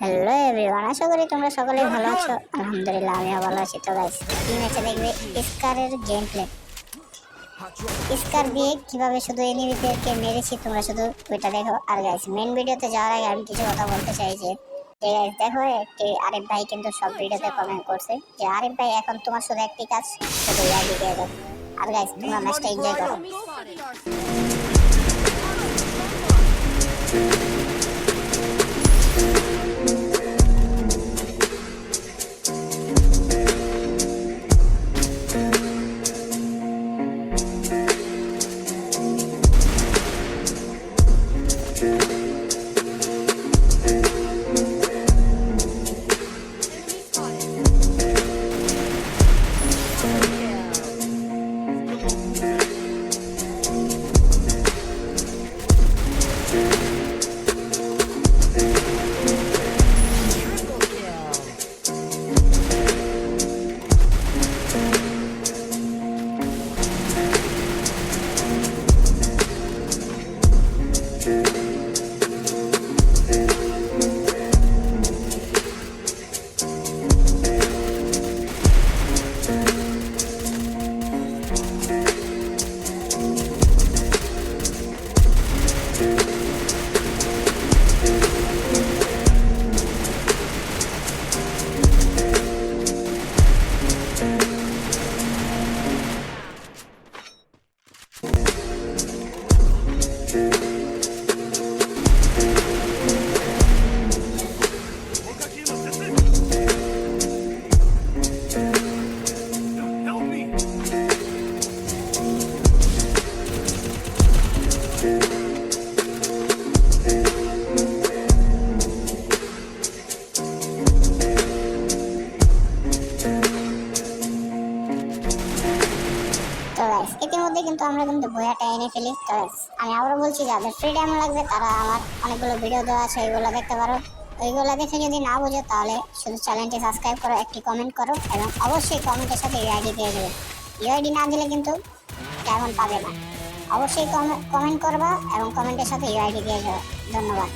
Hello everyone আশা করি তোমরা সকলে ভালো আছো। আলহামদুলিল্লাহ আমিও ভালো আছি। তো গাইস এই ম্যাচে দেখবে স্কারের গেম প্লে স্কার দিয়ে কীভাবে শুধু এনিমিদেরকে মেরেছি তোমরা শুধু ওইটা দেখো। আর গাইস মেন ভিডিওতে যাওয়ার আগে আমি কিছু কথা বলতে চাই যে যে guys, দেখো একটি আরিফ ভাই কিন্তু সব ভিডিওতে কমেন্ট করছে যে আরিফ ভাই এখন তোমার শুধু একটি কাজ শুধু ইয়াগি দিয়ে দাও। আর গাইস তোমরা ম্যাচটা এনজয় করো। গাইস ইতিমধ্যে কিন্তু আমরা কিন্তু বইয়াটা এনে ফেলি তো আমি আবারও বলছি, যাদের ফ্রি টাইম লাগবে, তারা আমার অনেকগুলো ভিডিও দেওয়া আছে ওইগুলো দেখতে পারো। ওইগুলো দেখে যদি না বুঝো, তাহলে শুধু চ্যানেলটি সাবস্ক্রাইব করো, একটি কমেন্ট করো, এবং অবশ্যই কমেন্টের সাথে ইউআইডি দিয়ে দেবে। ইউআইডি না দিলে কিন্তু তেমন পাবে না। অবশ্যই কমেন্ট করবা, এবং কমেন্টের সাথে ইউআইডি দিয়ে যাও ধন্যবাদ।